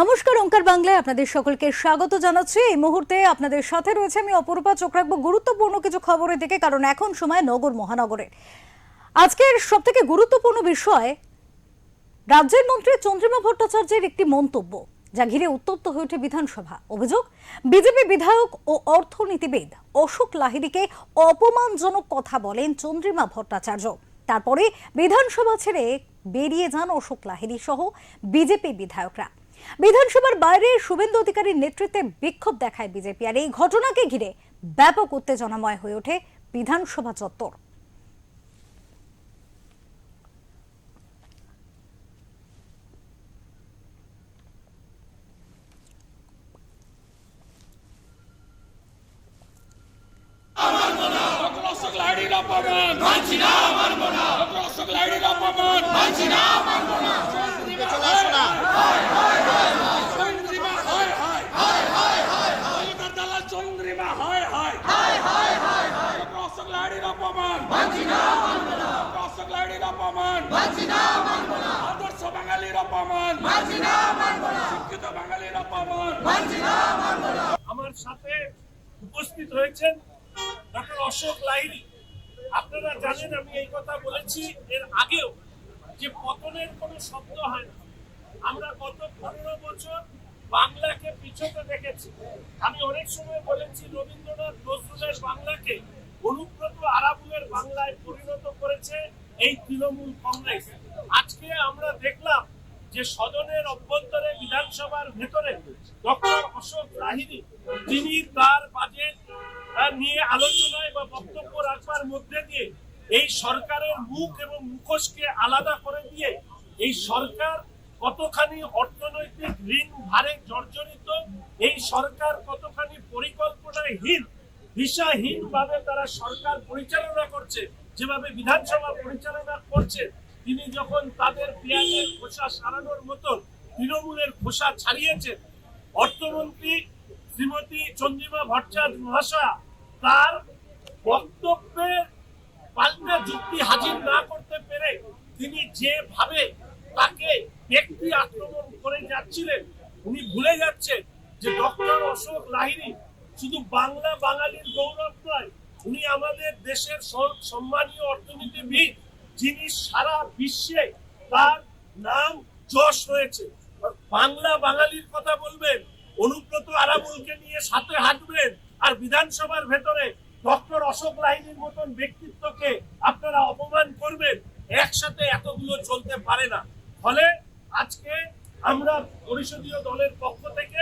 নমস্কার, ওঙ্কার বাংলায় আপনাদের সকলকে স্বাগত জানাচ্ছি। এই মুহূর্তে আপনাদের সাথে রয়েছে আমি অপরূপা, চোখ রাখব। গুরুত্বপূর্ণ কিছু খবরের দিকে, কারণ এখন সময় নগর মহানগরের। আজকের সব থেকে গুরুত্বপূর্ণ বিষয়, রাজ্যের মন্ত্রী চন্দ্রিমা ভট্টাচার্যের একটি মন্তব্য, যা ঘিরে উত্তপ্ত হয়ে ওঠে বিধানসভা। অভিযোগ, বিজেপি বিধায়ক ও অর্থনীতিবিদ অশোক লাহিড়িকে অপমানজনক কথা বলেন চন্দ্রিমা ভট্টাচার্য। তারপরে বিধানসভা ছেড়ে বেরিয়ে যান অশোক লাহিড়ি সহ বিজেপি বিধায়করা। বিধানসভার বাইরে শুভেন্দু অধিকারীর নেতৃত্বে বিক্ষোভ দেখায় বিজেপি, আর এই ঘটনাকে ঘিরে ব্যাপক উত্তেজনাময় হয়ে ওঠে বিধানসভা চত্বর। মানছি না, মানব না। মানছি না, মানব না। চলে আসো না। চন্দ্রিমা, হয় হয় আদর্শ বাঙালির অপমান। শিক্ষিত বাঙালির আমার সাথে উপস্থিত হয়েছেন ডক্টর অশোক লাহিড়ী। আপনারা জানেন আমি এই কথা বলেছি, এর আগেও যে পতনের কোনো শব্দ হয় না। আমরা গত পনেরো বছর বাংলাকে পিছতে দেখেছি। আমি অনেক সময় বলেছি, রবীন্দ্রনাথ নজরুলের বাংলাকে অনুব্রত আরাবুলের বাংলায় পরিণত করেছে এই তৃণমূল কংগ্রেস। আজকে আমরা দেখলাম যে সদনের অভ্যন্তরে বিধানসভার ভেতরে ডক্টর অশোক লাহিড়ী তিনি তার বাজেট নিয়ে আলোচনায় বা বক্তব্য রাখবার মধ্যে দিয়ে এই সরকারের মুখ এবং মুখোশকে আলাদা করে দিয়ে এই সরকার কতখানি অর্থনৈতিক ঋণ ভারে জর্জরিত, এই সরকার কতখানি পরিকল্পনাহীন দিশাহীন ভাবে তারা সরকার পরিচালনা করছে, যেভাবে বিধানসভা পরিচালনা করছে, তিনি যখন তাদের পেঁয়াজের খোসা সারানোর মতন তৃণমূলের খোসা ছাড়িয়েছেন, অর্থমন্ত্রী শ্রীমতী চন্দ্রিমা ভট্টাচার্য মহাশয়া তার বক্তব্যে পাল্টা যুক্তি হাজির না করতে পেরে তিনি যেভাবে তাকে ব্যক্তি আক্রমণ করে যাচ্ছিলেন, উনি ভুলে যাচ্ছেন যে ডক্টর অশোক লাহিড়ী শুধু বাংলা বাঙালির গৌরব নয়, উনি আমাদের দেশের সম- সম্মানীয় অর্থনীতিবিদ যিনি সারা বিশ্বে তার নাম যশ রয়েছে। বাংলা বাঙালির কথা বলবেন, অনুব্রত আরাবুলকে নিয়ে সাথে হাঁটবেন, আর বিধানসভার ভেতরে ডক্টর অশোক লাইনের মতন ব্যক্তিত্বকে আপনারা অপমান করবেন, একসাথে এতগুলো চলতে পারে না। ফলে আজকে আমরা পরিষদীয় দলের পক্ষ থেকে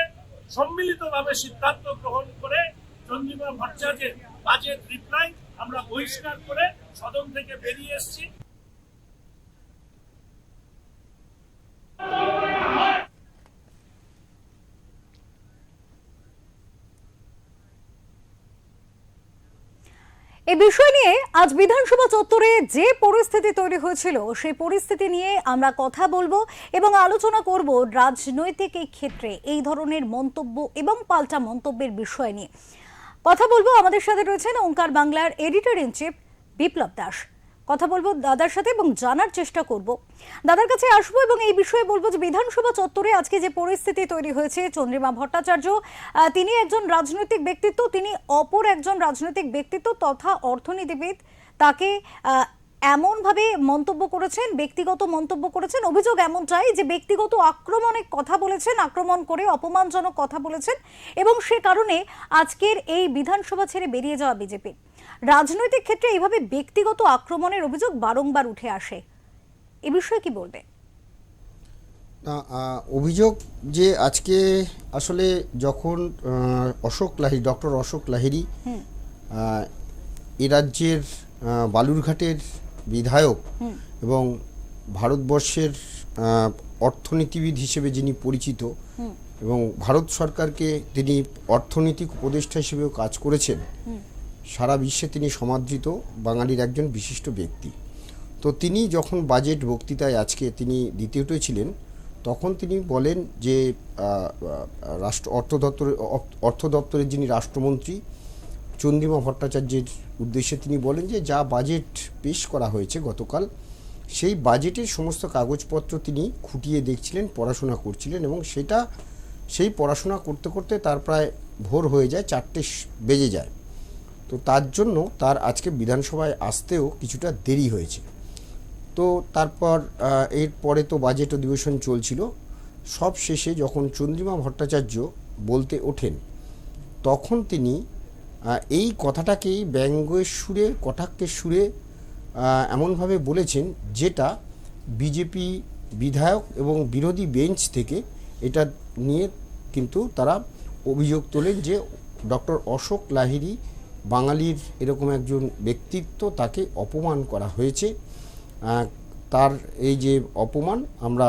সম্মিলিতভাবে সিদ্ধান্ত গ্রহণ করে চন্দ্রিমা ভট্টাচার্যের বাজেট রিপ্লাই আমরা বহিষ্কার করে সদন থেকে বেরিয়ে এসেছি। এই বিষয় নিয়ে আজ বিধানসভা চত্বরে যে পরিস্থিতি তৈরি হয়েছিল, সেই পরিস্থিতি নিয়ে আমরা কথা বলব এবং আলোচনা করব রাজনৈতিক এই ক্ষেত্রে এই ধরনের মন্তব্য এবং পাল্টা মন্তব্যের বিষয় নিয়ে। কথা বলব আমাদের সাথে রয়েছেন ওঙ্কার বাংলার editor in chief Biplab Das. কথা বলব দাদার সাথে এবং জানার চেষ্টা করব। দাদার কাছে আসব এবং এই বিষয়ে বলব যে বিধানসভা চত্বরে আজকে যে পরিস্থিতি তৈরি হয়েছে, চন্দ্রিমা ভট্টাচার্য তিনি একজন রাজনৈতিক ব্যক্তিত্ব, তিনি অপর একজন রাজনৈতিক ব্যক্তিত্ব তথা অর্থনীতিবিদ। তাকে এমনভাবে মন্তব্য করেছেন, ব্যক্তিগত মন্তব্য করেছেন, অভিযোগ এমনটাই যে ব্যক্তিগত আক্রমণে কথা বলেছেন, আক্রমণ করে অপমানজনক কথা বলেছেন এবং সে কারণে আজকের এই বিধানসভা ছেড়ে বেরিয়ে যাওয়া বিজেপি রাজনৈতিক ক্ষেত্রে এইভাবে ব্যক্তিগত আক্রমণের অভিযোগ বারংবার উঠে আসে। এ বিষয়ে কি বলবে না অভিযোগ যে আজকে আসলে যখন অশোক লাহিড়ি ডক্টর অশোক লাহিড়ি এ রাজ্যের বালুরঘাটের বিধায়ক এবং ভারতবর্ষের অর্থনীতিবিদ হিসেবে যিনি পরিচিত এবং ভারত সরকারকে তিনি অর্থনৈতিক উপদেষ্টা হিসেবেও কাজ করেছেন সারা বিশ্বে তিনি সমাদৃত, বাঙালির একজন বিশিষ্ট ব্যক্তি। তো তিনি যখন বাজেট বক্তৃতায় আজকে তিনি দিতে উঠেছিলেন তখন তিনি বলেন যে রাষ্ট্র, অর্থ দপ্তরের অর্থ দপ্তরের যিনি রাষ্ট্রমন্ত্রী চন্দ্রিমা ভট্টাচার্যের উদ্দেশ্যে তিনি বলেন যে, যা বাজেট পেশ করা হয়েছে গতকাল, সেই বাজেটের সমস্ত কাগজপত্র তিনি খুঁটিয়ে দেখছিলেন, পড়াশোনা করছিলেন এবং সেটা, সেই পড়াশোনা করতে করতে তার প্রায় ভোর হয়ে যায়, চারটে বেজে যায়। তো তার জন্য তার আজকে বিধানসভায় আসতেও কিছুটা দেরি হয়েছে। তো তারপর এরপরে তো বাজেট অধিবেশন চলছিল। সব শেষে যখন চন্দ্রিমা ভট্টাচার্য বলতে ওঠেন, তখন তিনি এই কথাটাকেই ব্যঙ্গের সুরে, কটাক্ষের সুরে এমনভাবে বলেছেন যেটা বিজেপি বিধায়ক এবং বিরোধী বেঞ্চ থেকে এটা নিয়ে কিন্তু তারা অভিযোগ তোলেন যে ডক্টর অশোক লাহিড়ী বাঙালির এরকম একজন ব্যক্তিত্ব তাকে অপমান করা হয়েছে। তার এই যে অপমান আমরা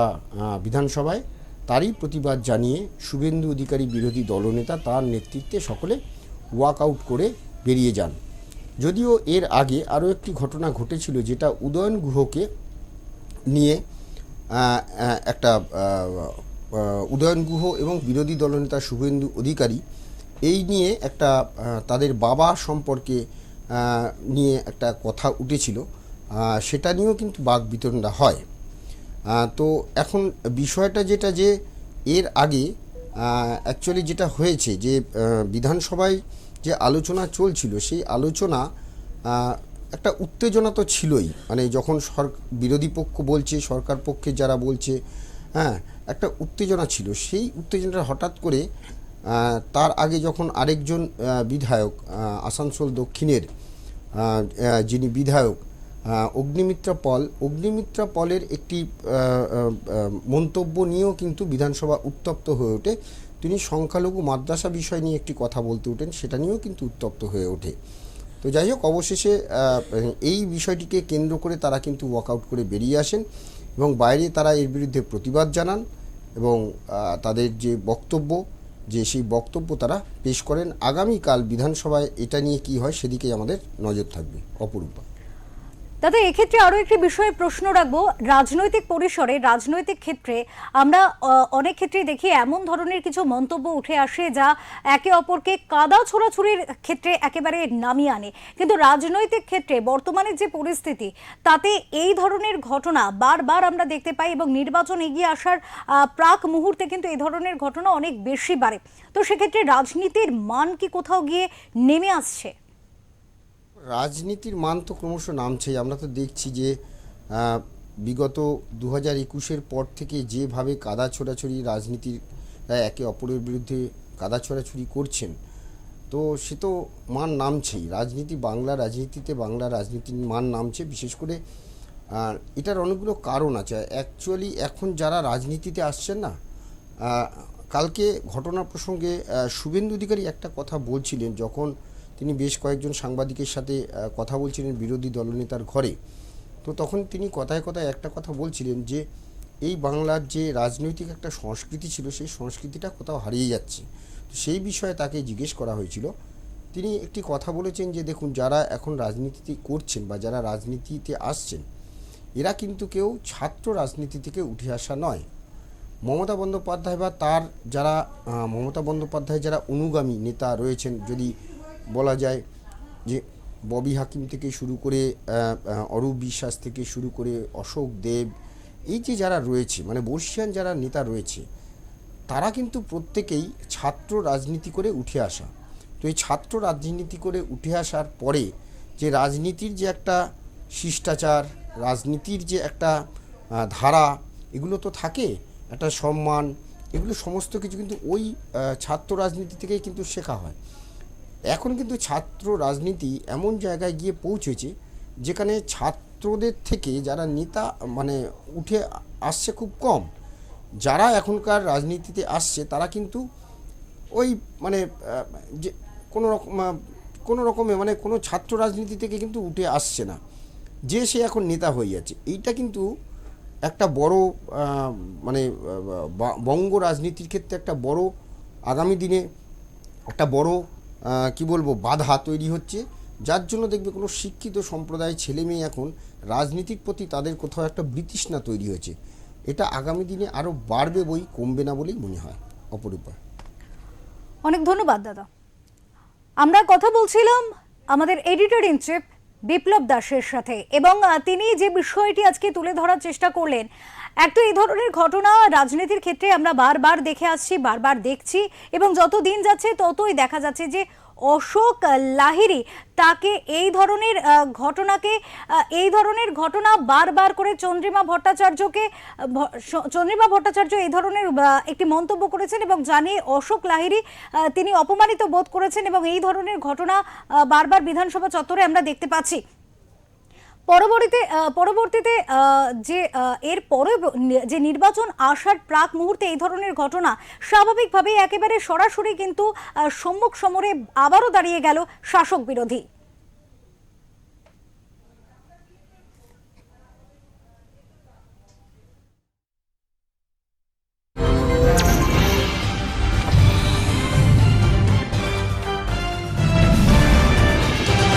বিধানসভায় তারই প্রতিবাদ জানিয়ে শুভেন্দু অধিকারী বিরোধী দলনেতা তার নেতৃত্বে সকলে ওয়াক আউট করে বেরিয়ে যান। যদিও এর আগে আরও একটি ঘটনা ঘটেছিল যেটা উদয়ন গুহকে নিয়ে একটা উদয়ন গুহ এবং বিরোধী দলনেতা শুভেন্দু অধিকারী এই নিয়ে একটা তাদের বাবা সম্পর্কে নিয়ে একটা কথা উঠেছিল। সেটা নিয়েও কিন্তু বাক বিতরণটা হয়। তো এখন বিষয়টা যেটা যে, এর আগে অ্যাকচুয়ালি যেটা হয়েছে যে বিধানসভায় যে আলোচনা চলছিল, সেই আলোচনা একটা উত্তেজনা তো ছিলই। মানে যখন সর বিরোধী পক্ষ বলছে, সরকার পক্ষে যারা বলছে হ্যাঁ একটা উত্তেজনা ছিল। সেই উত্তেজনাটা হঠাৎ করে তার আগে যখন আরেকজন বিধায়ক আসানসোল দক্ষিণের যিনি বিধায়ক অগ্নিমিত্রা পল, অগ্নিমিত্রা পলের একটি মন্তব্য নিয়েও কিন্তু বিধানসভা উত্তপ্ত হয়ে ওঠে। তিনি সংখ্যালঘু মাদ্রাসা বিষয় নিয়ে একটি কথা বলতে ওঠেন, সেটা নিয়েও কিন্তু উত্তপ্ত হয়ে ওঠে। তো যাই হোক, অবশেষে এই বিষয়টিকে কেন্দ্র করে তারা কিন্তু ওয়াকআউট করে বেরিয়ে আসেন এবং বাইরে তারা এর বিরুদ্ধে প্রতিবাদ জানান এবং তাদের যে বক্তব্য যে সেই বক্তব্য তারা পেশ করেন। আগামীকাল বিধানসভায় এটা নিয়ে কি হয় সেদিকেই আমাদের নজর থাকবে, অপরূপা। দাদা, এক্ষেত্রে আরও একটি বিষয়ে প্রশ্ন রাখব। রাজনৈতিক পরিসরে, রাজনৈতিক ক্ষেত্রে আমরা অনেক ক্ষেত্রেই দেখি এমন ধরনের কিছু মন্তব্য উঠে আসে যা একে অপরকে কাদা ছোড়াছুরির ক্ষেত্রে একেবারে নামিয়ে আনে। কিন্তু রাজনৈতিক ক্ষেত্রে বর্তমানে যে পরিস্থিতি, তাতে এই ধরনের ঘটনা বারবার আমরা দেখতে পাই এবং নির্বাচন এগিয়ে আসার প্রাক মুহূর্তে কিন্তু এই ধরনের ঘটনা অনেক বেশি বাড়ে। তো সেক্ষেত্রে রাজনীতির মান কি কোথাও গিয়ে নেমে আসছে? রাজনীতির মান তো ক্রমশ নামছেই। আমরা তো দেখছি যে বিগত দু হাজার একুশের পর থেকে যেভাবে কাদা ছোড়াছড়ি রাজনীতির একে অপরের বিরুদ্ধে কাদা ছোড়াছড়ি করছেন, তো সে তো মান নামছেই। রাজনীতি বাংলা রাজনীতিতে বাংলা রাজনীতির মান নামছে, বিশেষ করে এটার অনেকগুলো কারণ আছে। অ্যাকচুয়ালি এখন যারা রাজনীতিতে আসছেন না কালকে ঘটনা প্রসঙ্গে শুভেন্দু অধিকারী একটা কথা বলছিলেন যখন তিনি বেশ কয়েকজন সাংবাদিকের সাথে কথা বলছিলেন বিরোধী দলনেতার ঘরে। তো তখন তিনি কথায় কথায় একটা কথা বলছিলেন যে, এই বাংলার যে রাজনৈতিক একটা সংস্কৃতি ছিল, সেই সংস্কৃতিটা কোথাও হারিয়ে যাচ্ছে। তো সেই বিষয়ে তাকে জিজ্ঞেস করা হয়েছিল। তিনি একটি কথা বলেছেন যে, দেখুন, যারা এখন রাজনীতিতে করছেন বা যারা রাজনীতিতে আসছেন, এরা কিন্তু কেউ ছাত্র রাজনীতি থেকে উঠে আসা নয়। মমতা বন্দ্যোপাধ্যায় বা তার যারা মমতা বন্দ্যোপাধ্যায় যারা অনুগামী নেতা রয়েছেন, যদি বলা যায় যে ববি হাকিম থেকে শুরু করে অরূপ বিশ্বাস থেকে শুরু করে অশোক দেব, এই যে যারা রয়েছে মানে বর্ষিয়ান যারা নেতা রয়েছে, তারা কিন্তু প্রত্যেকেই ছাত্র রাজনীতি করে উঠে আসা। তো এই ছাত্র রাজনীতি করে উঠে আসার পরে যে রাজনীতির যে একটা শিষ্টাচার, রাজনীতির যে একটা ধারা, এগুলো তো থাকে, একটা সম্মান, এগুলো সমস্ত কিছু কিন্তু ওই ছাত্র রাজনীতি থেকেই কিন্তু শেখা হয়। এখন কিন্তু ছাত্র রাজনীতি এমন জায়গায় গিয়ে পৌঁছেছে, যেখানে ছাত্রদের থেকে যারা নেতা মানে উঠে আসছে খুব কম। যারা এখনকার রাজনীতিতে আসছে, তারা কিন্তু ওই মানে যে কোনো রকম কোনো রকমে মানে কোনো ছাত্র রাজনীতি থেকে কিন্তু উঠে আসছে না, যে সে এখন নেতা হয়ে যাচ্ছে। এইটা কিন্তু একটা বড় মানে বঙ্গ রাজনীতির ক্ষেত্রে একটা বড় আগামী দিনে একটা বড় কি বলব, বাধা তৈরি হচ্ছে। যার জন্য দেখবে কোনো শিক্ষিত সম্প্রদায়ের ছেলে মেয়ে এখন রাজনীতির প্রতি তাদের কোথাও একটা বিতৃষ্ণা তৈরি হয়েছে। এটা আগামী দিনে আরও বাড়বে বই, কমবে না বলেই মনে হয়। অপরূপা অনেক ধন্যবাদ, দাদা। আমরা কথা বলছিলাম আমাদের এডিটর ইন চিফ বিপ্লব দাসের সাথে এবং তিনি যে বিষয়টি আজকে তুলে ধরার চেষ্টা করলেন এক তো এই ধরনের ঘটনা রাজনীতির ক্ষেত্রে আমরা বারবার দেখে আসছি, বারবার দেখছি এবং যত দিন যাচ্ছে ততই দেখা যাচ্ছে যে অশোক লাহিরি তাকে এই ধরনের ঘটনাকে এই ধরনের ঘটনা বারবার করে চন্দ্রিমা ভট্টাচার্যকে চন্দ্রিমা ভট্টাচার্য এই ধরনের একটি মন্তব্য করেছেন এবং জানিয়ে অশোক লাহিরি তিনি অপমানিত বোধ করেছেন এবং এই ধরনের ঘটনা বারবার বিধানসভা চত্বরে আমরা দেখতে পাচ্ছি। পরবর্তীতে পরবর্তীতে যে এর পরে যে নির্বাচন আসার প্রাক মুহূর্তে এই ধরনের ঘটনা স্বাভাবিকভাবেই একেবারে সরাসরি কিন্তু সম্মুখ সমরে আবারও দাঁড়িয়ে গেল শাসক বিরোধী।